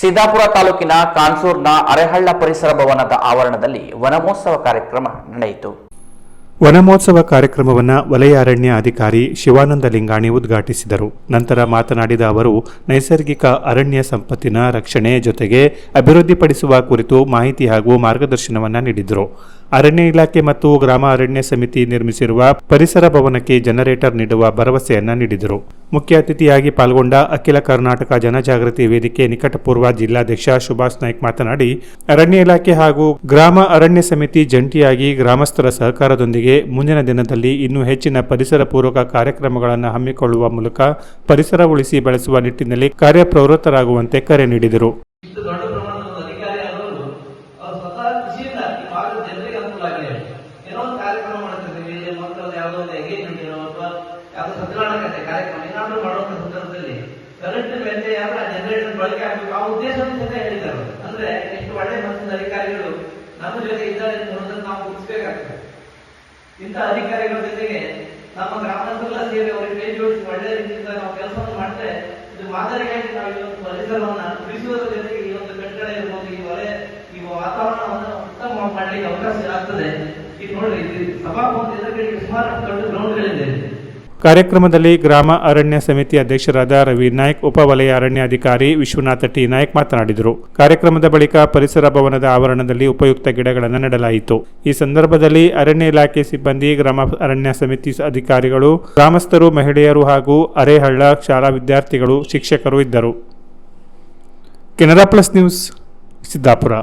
ಸಿದ್ದಾಪುರ ತಾಲೂಕಿನ ಕಾನ್ಸೂರ್ನ ಅರೆಹಳ್ಳ ಪರಿಸರ ಭವನದ ಆವರಣದಲ್ಲಿ ವನಮಹೋತ್ಸವ ಕಾರ್ಯಕ್ರಮ ನಡೆಯಿತು. ವನಮಹೋತ್ಸವ ಕಾರ್ಯಕ್ರಮವನ್ನು ವಲಯ ಅರಣ್ಯ ಅಧಿಕಾರಿ ಶಿವಾನಂದ ಲಿಂಗಾಣಿ ಉದ್ಘಾಟಿಸಿದರು. ನಂತರ ಮಾತನಾಡಿದ ಅವರು, ನೈಸರ್ಗಿಕ ಅರಣ್ಯ ಸಂಪತ್ತಿನ ರಕ್ಷಣೆ ಜೊತೆಗೆ ಅಭಿವೃದ್ಧಿಪಡಿಸುವ ಕುರಿತು ಮಾಹಿತಿ ಹಾಗೂ ಮಾರ್ಗದರ್ಶನವನ್ನು ನೀಡಿದರು. ಅರಣ್ಯ ಇಲಾಖೆ ಮತ್ತು ಗ್ರಾಮ ಅರಣ್ಯ ಸಮಿತಿ ನಿರ್ಮಿಸಿರುವ ಪರಿಸರ ಭವನಕ್ಕೆ ಜನರೇಟರ್ ನೀಡುವ ಭರವಸೆಯನ್ನ ನೀಡಿದರು. ಮುಖ್ಯ ಅತಿಥಿಯಾಗಿ ಪಾಲ್ಗೊಂಡ ಅಖಿಲ ಕರ್ನಾಟಕ ಜನಜಾಗೃತಿ ವೇದಿಕೆ ನಿಕಟಪೂರ್ವ ಜಿಲ್ಲಾಧ್ಯಕ್ಷ ಸುಭಾಷ್ ನಾಯ್ಕ್ ಮಾತನಾಡಿ, ಅರಣ್ಯ ಇಲಾಖೆ ಹಾಗೂ ಗ್ರಾಮ ಅರಣ್ಯ ಸಮಿತಿ ಜಂಟಿಯಾಗಿ ಗ್ರಾಮಸ್ಥರ ಸಹಕಾರದೊಂದಿಗೆ ಮುಂದಿನ ದಿನದಲ್ಲಿ ಇನ್ನೂ ಹೆಚ್ಚಿನ ಪರಿಸರ ಪೂರಕ ಕಾರ್ಯಕ್ರಮಗಳನ್ನು ಹಮ್ಮಿಕೊಳ್ಳುವ ಮೂಲಕ ಪರಿಸರ ಉಳಿಸಿ ಬೆಳೆಸುವ ನಿಟ್ಟಿನಲ್ಲಿ ಕಾರ್ಯಪ್ರವೃತ್ತರಾಗುವಂತೆ ಕರೆ ನೀಡಿದರು. ಏನೋ ಒಂದು ಕಾರ್ಯಕ್ರಮ ಮಾಡ್ತಿದ್ದೀವಿ ಮಕ್ಕಳದ್ದು ಯಾವುದೋ ಒಂದು ಎಂಗೇಜ್ಮೆಂಟ್ ಇರೋ ಅಥವಾ ಯಾವುದೋ ಕತೆ ಕಾರ್ಯಕ್ರಮ. ಏನಾದರೂ ಮಾಡುವಂತ ಸಂದರ್ಭದಲ್ಲಿ ಕರೆಂಟ್ ವ್ಯತ್ಯಯ ಯಾರ ಜನರೇಟರ್ ಬಳಕೆ ಆಗಬೇಕು, ಆ ಉದ್ದೇಶವನ್ನು ಸಹ ಹೇಳಿದ್ದಾರೆ. ಅಂದ್ರೆ ಎಷ್ಟು ಒಳ್ಳೆ ಮನಸ್ಸಿನ ಅಧಿಕಾರಿಗಳು ನಮ್ಮ ಜೊತೆ ಇದ್ದಾರೆ ಅನ್ನೋದನ್ನು ನಾವು ಗುರುತಿಸಬೇಕಾಗ್ತದೆ. ಇಂಥ ಅಧಿಕಾರಿಗಳ ಜೊತೆಗೆ ನಮ್ಮ ಗ್ರಾಮಸ್ಥರೆಲ್ಲ ಸೇರಿ ಅವರಿಗೆ ಜೋಡಿಸಿ ಒಳ್ಳೆ ರೀತಿಯಿಂದ ನಾವು ಕೆಲಸವನ್ನು ಮಾಡಿದ್ರೆ ಇದು ಮಾದರಿಯಾಗಿ ನಾವು ಈ ಒಂದು ಪರಿಸರವನ್ನು ಉಳಿಸುವುದರ ಜೊತೆಗೆ ಈ ಒಂದು ಕಟ್ಟಡ ಇರ್ಬೋದು, ಈ ವಲಯ ಈ ವಾತಾವರಣವನ್ನು ಉತ್ತಮ ಮಾಡಲಿಕ್ಕೆ ಅವಕಾಶ ಆಗ್ತದೆ. ಈಗ ನೋಡ್ರಿ ಸಭಾಪತಿ ಎದುರುಗಡೆ ಸುಮಾರು ದೊಡ್ಡ ಗ್ರೌಂಡ್ಗಳಿದೆ ಕಾರ್ಯಕ್ರಮದಲ್ಲಿ ಗ್ರಾಮ ಅರಣ್ಯ ಸಮಿತಿ ಅಧ್ಯಕ್ಷರಾದ ರವಿ ನಾಯ್ಕ್, ಉಪವಲಯ ಅರಣ್ಯಾಧಿಕಾರಿ ವಿಶ್ವನಾಥ ಟಿ. ನಾಯ್ಕ್ ಮಾತನಾಡಿದರು. ಕಾರ್ಯಕ್ರಮದ ಬಳಿಕ ಪರಿಸರ ಭವನದ ಆವರಣದಲ್ಲಿ ಉಪಯುಕ್ತ ಗಿಡಗಳನ್ನು ನೆಡಲಾಯಿತು. ಈ ಸಂದರ್ಭದಲ್ಲಿ ಅರಣ್ಯ ಇಲಾಖೆ ಸಿಬ್ಬಂದಿ, ಗ್ರಾಮ ಅರಣ್ಯ ಸಮಿತಿ ಅಧಿಕಾರಿಗಳು, ಗ್ರಾಮಸ್ಥರು, ಮಹಿಳೆಯರು ಹಾಗೂ ಅರೆಹಳ್ಳ ಶಾಲಾ ವಿದ್ಯಾರ್ಥಿಗಳು, ಶಿಕ್ಷಕರು ಇದ್ದರು. Canara plus news, Siddapur.